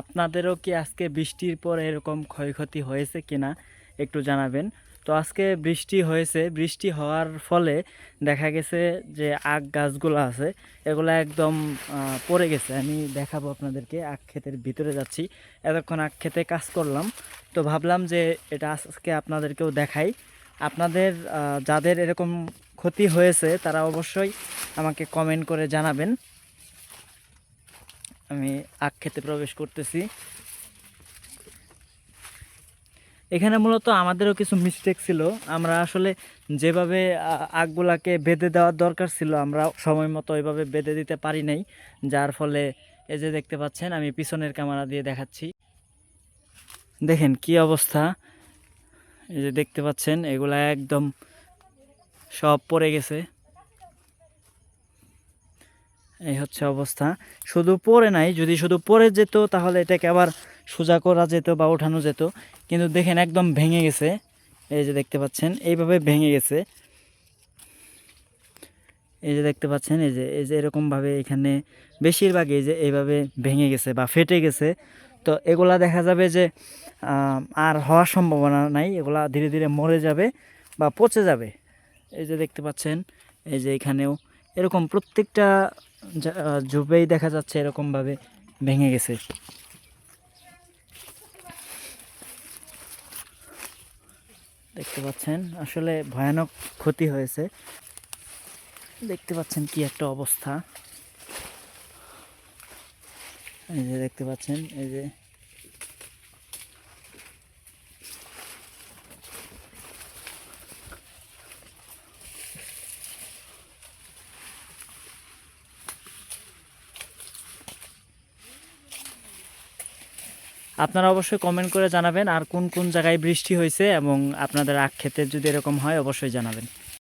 আপনাদেরও কি আজকে বৃষ্টির পর এরকম ক্ষয়ক্ষতি হয়েছে কিনা একটু জানাবেন? তো আজকে বৃষ্টি হয়েছে, বৃষ্টি হওয়ার ফলে দেখা গেছে যে আখ গাছগুলো আছে, এগুলো একদম পড়ে গেছে। আমি দেখাবো আপনাদেরকে, আখ ক্ষেতের ভিতরে যাচ্ছি। এতক্ষণ আখ ক্ষেতে কাজ করলাম। তো ভাবলাম যে এটা আজকে আপনাদেরকেও দেখাই। আপনাদের যাদের এরকম ক্ষতি হয়েছে, তারা অবশ্যই আমাকে কমেন্ট করে জানাবেন। আমি আখ খেতে প্রবেশ করতেছি। এখানে মূলত আমাদেরও কিছু মিস্টেক ছিল। আমরা আসলে যেভাবে আখগুলাকে বেঁধে দেওয়ার দরকার ছিল, আমরা সময় মতো ওইভাবে বেঁধে দিতে পারি নাই। যার ফলে এই যে দেখতে পাচ্ছেন, আমি পিছনের ক্যামেরা দিয়ে দেখাচ্ছি। দেখেন কি অবস্থা। এই যে দেখতে পাচ্ছেন, এগুলা একদম সব পড়ে গেছে। এই হচ্ছে অবস্থা। শুধু পরে নাই, যদি শুধু পরে যেত, তাহলে এটাকে আবার সোজা করা যেত বা ওঠানো যেত। কিন্তু দেখেন একদম ভেঙে গেছে। এই যে দেখতে পাচ্ছেন, এইভাবে ভেঙে গেছে। এই যে দেখতে পাচ্ছেন, এই যে এই যে এরকমভাবে এখানে বেশিরভাগ এই যে এইভাবে ভেঙে গেছে বা ফেটে গেছে। তো এগুলা দেখা যাবে যে আর হওয়ার সম্ভাবনা নাই। এগুলা ধীরে ধীরে মরে যাবে বা পচে যাবে। এই যে দেখতে পাচ্ছেন, এই যে এখানেও এরকম প্রত্যেকটা আহ, দেখা যাচ্ছে এরকমভাবে ভেঙে গেছে। দেখতে পাচ্ছেন আসলে ভয়ানক ক্ষতি হয়েছে। দেখতে পাচ্ছেন কি একটা অবস্থা। এই যে দেখতে পাচ্ছেন এই যে আপনারা অবশ্যই কমেন্ট করে জানাবেন আর কোন কোন জায়গায় বৃষ্টি হয়েছে এবং আপনাদের আখ খেতে যদি এরকম হয়, অবশ্যই জানাবেন।